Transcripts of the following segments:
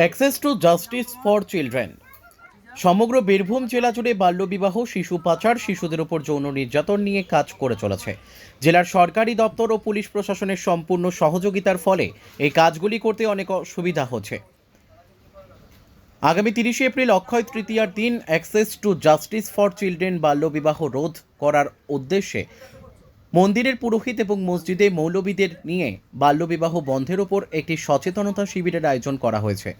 Access to justice for children সমগ্র বীরভূম জেলা জুড়ে বাল্যবিবাহ, শিশু পাচার, শিশুদের উপর যৌন নির্যাতন নিয়ে কাজ করে চলেছে। জেলার সরকারি দপ্তর ও পুলিশ প্রশাসনের সম্পূর্ণ সহযোগিতার ফলে এই কাজগুলি করতে অনেক সুবিধা হচ্ছে। আগামী তিরিশে এপ্রিল অক্ষয় তৃতীয়ার দিন access to justice for children বাল্যবিবাহ রোধ করার উদ্দেশ্যে মন্দিরের পুরোহিত এবং মসজিদে মৌলবীদের নিয়ে বাল্যবিবাহ বন্ধের ওপর একটি সচেতনতা শিবিরের আয়োজন করা হয়েছে।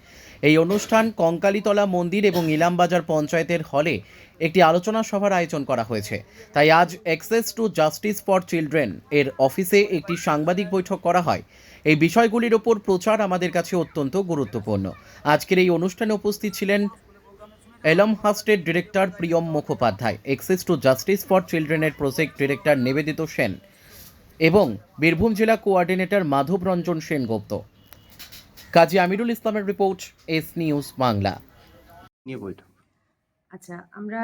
এই অনুষ্ঠান কঙ্কালীতলা মন্দির এবং ইলামবাজার পঞ্চায়েতের হলে একটি আলোচনা সভার আয়োজন করা হয়েছে। তাই আজ access to justice for children এর অফিসে একটি সাংবাদিক বৈঠক করা হয়। এই বিষয়গুলির ওপর প্রচার আমাদের কাছে অত্যন্ত গুরুত্বপূর্ণ। আজকের এই অনুষ্ঠানে উপস্থিত ছিলেন এলম হাস্টের director Priyam Mukhopadhyay access to justice for চিলড্রেনের project director নিবেদিত সেন এবং বীরভূম জেলা কোঅর্ডিনেটর মাধব রঞ্জন সেনগুপ্ত। কাজী আমিরুল ইসলামের রিপোর্ট এস নিউজ বাংলা। আচ্ছা আমরা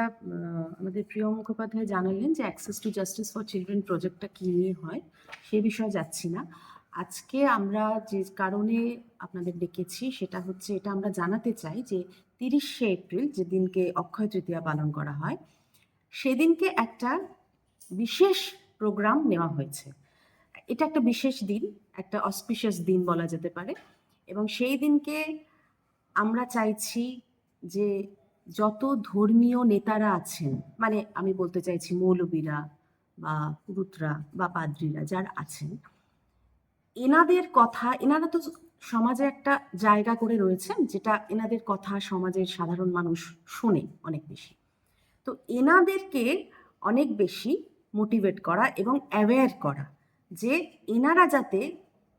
আমাদের প্রিয় মুখোপাধ্যায় জানালেন যে access to justice for children প্রজেক্টটা কী নিয়ে হয় সে বিষয়ে যাচ্ছি না। আজকে আমরা যে কারণে আপনাদের ডেকেছি সেটা হচ্ছে এটা আমরা জানাতে চাই যে তিরিশে এপ্রিল যে দিনকে অক্ষয় তৃতীয়া পালন করা হয়, সেদিনকে একটা বিশেষ প্রোগ্রাম নেওয়া হয়েছে। এটা একটা বিশেষ দিন, একটা অসপিশিয়াস দিন বলা যেতে পারে এবং সেই দিনকে আমরা চাইছি যে যত ধর্মীয় নেতারা আছেন মানে আমি বলতে চাইছি মৌলবীরা বা পুরুতরা বা পাদ্রীরা যারা আছেন এনাদের কথা, এনারা তো সমাজে একটা জায়গা করে রয়েছেন, যেটা এনাদের কথা সমাজের সাধারণ মানুষ শোনে অনেক বেশি। তো এনাদেরকে অনেক বেশি মোটিভেট করা এবং অ্যাওয়্যার করা যে এনারা যাতে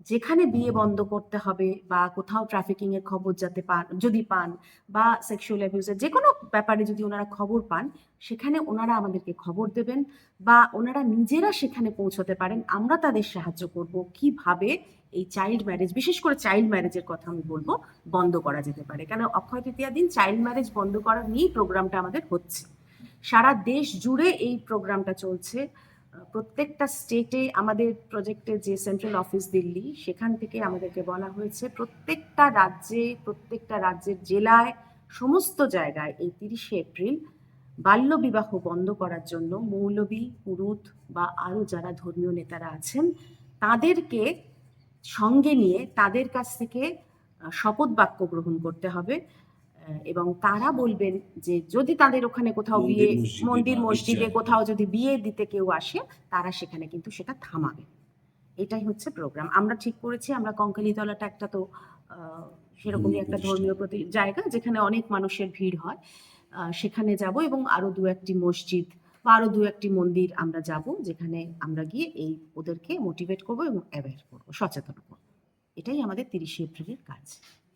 যেখানে বিয়ে বন্ধ করতে হবে বা কোথাও ট্রাফিকিং এর খবর যাতে পান, যদি পান বা সেক্সুয়াল অ্যাবিউজের যে কোনো ব্যাপারে যদি ওনারা খবর পান, সেখানে ওনারা আমাদেরকে খবর দেবেন বা ওনারা নিজেরা সেখানে পৌঁছতে পারেন। আমরা তাদের সাহায্য করব। কীভাবে এই চাইল্ড ম্যারেজ বিশেষ করে চাইল্ড ম্যারেজের কথা আমি বলব, বন্ধ করা যেতে পারে। কেন? অক্ষয় তৃতীয়া দিন চাইল্ড ম্যারেজ বন্ধ করা নিয়েই প্রোগ্রামটা আমাদের হচ্ছে। সারা দেশ জুড়ে এই প্রোগ্রামটা চলছে। প্রত্যেকটা স্টেটে আমাদের প্রজেক্টের যে সেন্ট্রাল অফিস দিল্লি, সেখান থেকে আমাদেরকে বলা হয়েছে প্রত্যেকটা রাজ্যে, প্রত্যেকটা রাজ্যের জেলায়, সমস্ত জায়গায় এই তিরিশে এপ্রিল বাল্যবিবাহ বন্ধ করার জন্য মৌলবী পুরুত বা আরও যারা ধর্মীয় নেতারা আছেন, তাদেরকে সঙ্গে নিয়ে তাদের কাছ থেকে শপথ বাক্য গ্রহণ করতে হবে। এবং তারা বলবেন যে যদি তাদের ওখানে কোথাও বিয়ে মন্দির মসজিদে কোথাও যদি বিয়ে দিতে কেউ আসে তারা সেখানে কিন্তু সেটা থামাবে। এটাই হচ্ছে প্রোগ্রাম আমরা ঠিক করেছি আমরা কঙ্কালীতলাটা একটা তো সেরকমই একটা ধর্মীয় প্রতি জায়গা যেখানে অনেক মানুষের ভিড় হয়। সেখানে যাব এবং আরও দু একটি মসজিদ বা আরও দু একটি মন্দির আমরা যাব যেখানে আমরা গিয়ে এই ওদেরকে মোটিভেট করব এবং অ্যাওয়্যার করব সচেতন করব। এটাই আমাদের তিরিশে এপ্রিলের কাজ।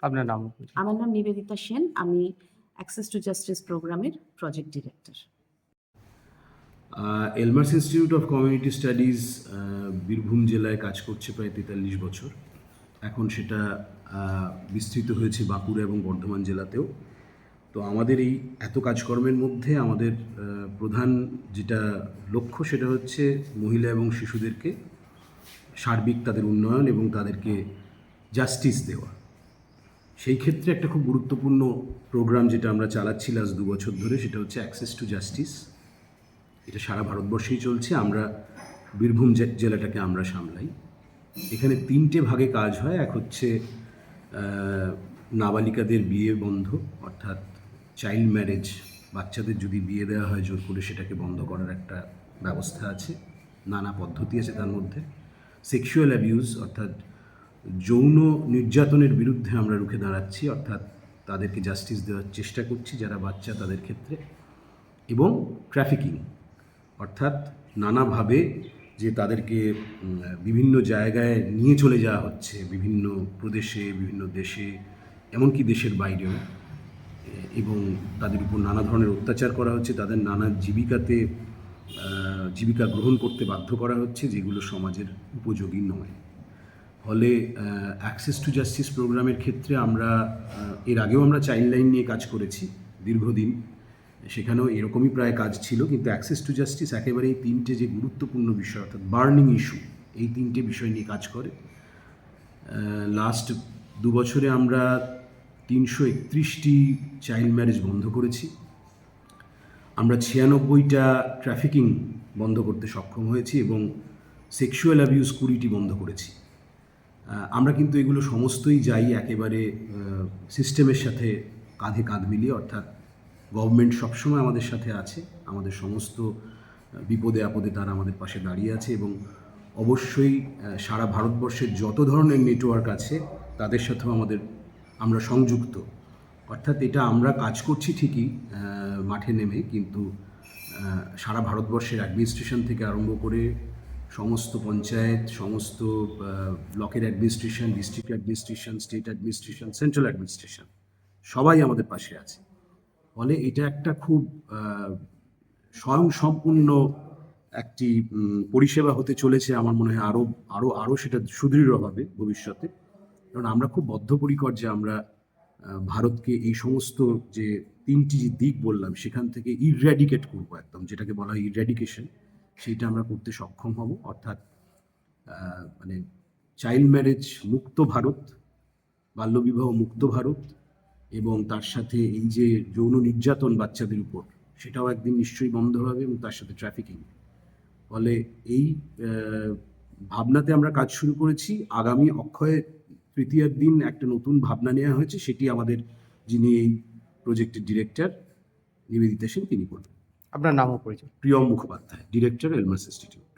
আপনার নাম আমার নাম নিবেদিতা সেন আমি অ্যাক্সেস টু জাস্টিস প্রোগ্রামের project director. Elmhirst institute of community studies Birbhum জেলায় কাজ করছে প্রায় তেতাল্লিশ বছর। এখন সেটা বিস্তৃত হয়েছে বাঁকুড়া এবং বর্ধমান জেলাতেও। তো আমাদের এই এত কাজকর্মের মধ্যে আমাদের প্রধান যেটা লক্ষ্য সেটা হচ্ছে মহিলা এবং শিশুদেরকে সার্বিক তাদের উন্নয়ন এবং তাদেরকে জাস্টিস দেওয়া। সেই ক্ষেত্রে একটা খুব গুরুত্বপূর্ণ প্রোগ্রাম যেটা আমরা চালাচ্ছি লাস্ট দু বছর ধরে, সেটা হচ্ছে অ্যাক্সেস টু জাস্টিস এটা সারা ভারতবর্ষেই চলছে, আমরা বীরভূম জেলাটাকে আমরা সামলাই। এখানে তিনটে ভাগে কাজ হয়, এক হচ্ছে নাবালিকাদের বিয়ে বন্ধ, অর্থাৎ চাইল্ড ম্যারেজ বাচ্চাদের যদি বিয়ে দেওয়া হয় জোর করে সেটাকে বন্ধ করার একটা ব্যবস্থা আছে, নানা পদ্ধতি আছে তার মধ্যে। সেক্সুয়াল অ্যাবিউজ অর্থাৎ যৌন নির্যাতনের বিরুদ্ধে আমরা রুখে দাঁড়াচ্ছি, অর্থাৎ তাদেরকে জাস্টিস দেওয়ার চেষ্টা করছি, যারা বাচ্চা তাদের ক্ষেত্রে, এবং ট্রাফিকিং অর্থাৎ নানাভাবে যে তাদেরকে বিভিন্ন জায়গায় নিয়ে চলে যাওয়া হচ্ছে, বিভিন্ন প্রদেশে, বিভিন্ন দেশে, এমনকি দেশের বাইরেও, এবং তাদের উপর নানা ধরনের অত্যাচার করা হচ্ছে, তাদের নানা জীবিকাতে জীবিকা গ্রহণ করতে বাধ্য করা হচ্ছে, যেগুলো সমাজের উপযোগী নয়। ফলে অ্যাক্সেস টু জাস্টিস প্রোগ্রামের ক্ষেত্রে আমরা এর আগেও আমরা চাইল্ড লাইন নিয়ে কাজ করেছি দীর্ঘদিন। সেখানেও এরকমই প্রায় কাজ ছিল, কিন্তু অ্যাক্সেস টু জাস্টিস একেবারে এই তিনটে যে গুরুত্বপূর্ণ বিষয়, অর্থাৎ বার্নিং ইস্যু এই তিনটে বিষয় নিয়ে কাজ করে। লাস্ট দু বছরে আমরা তিনশো একত্রিশটি চাইল্ড ম্যারেজ বন্ধ করেছি। আমরা ছিয়ানব্বইটা ট্রাফিকিং বন্ধ করতে সক্ষম হয়েছি এবং সেক্সুয়াল অ্যাবিউজ কুড়িটি বন্ধ করেছি। আমরা কিন্তু এগুলো সমস্তই যাই একেবারে সিস্টেমের সাথে কাঁধে কাঁধ মিলিয়ে, অর্থাৎ গভর্নমেন্ট সবসময় আমাদের সাথে আছে, আমাদের সমস্ত বিপদে আপদে তারা আমাদের পাশে দাঁড়িয়ে আছে এবং অবশ্যই সারা ভারতবর্ষের যত ধরনের নেটওয়ার্ক আছে, তাদের সাথেও আমাদের, আমরা সংযুক্ত। অর্থাৎ এটা আমরা কাজ করছি ঠিকই মাঠে নেমে, কিন্তু সারা ভারতবর্ষের অ্যাডমিনিস্ট্রেশন থেকে আরম্ভ করে সমস্ত পঞ্চায়েত সমস্ত ব্লকের administration district administration state administration central administration সবাই আমাদের পাশে আছে। ফলে এটা একটা খুব আহ, স্বয়ং সম্পূর্ণ একটি পরিষেবা হতে চলেছে আমার মনে হয় আরও আরও আরও সেটা সুদৃঢ় হবে ভবিষ্যতে। কারণ আমরা খুব বদ্ধপরিকর যে আমরা ভারতকে এই সমস্ত যে তিনটি দিক বললাম সেখান থেকে ইরর্যাডিকেট করব একদম যেটাকে বলা হয় ইরর্যাডিকেশন সেইটা আমরা করতে সক্ষম হব। অর্থাৎ মানে চাইল্ড ম্যারেজ মুক্ত ভারত, বাল্যবিবাহ মুক্ত ভারত এবং তার সাথে এই যে যৌন নির্যাতন বাচ্চাদের উপর, সেটাও একদিন নিশ্চয়ই বন্ধ হবে এবং তার সাথে ট্রাফিকিং ফলে এই ভাবনাতে আমরা কাজ শুরু করেছি। আগামী অক্ষয় তৃতীয়ার দিন একটা নতুন ভাবনা নেওয়া হয়েছে। সেটি আমাদের যিনি এই প্রজেক্টের ডিরেক্টর নিবেদিতা সেন, তিনি করবেন। আপনার নামও পরিচয় Priyam Mukhopadhyay director Elmhirst institute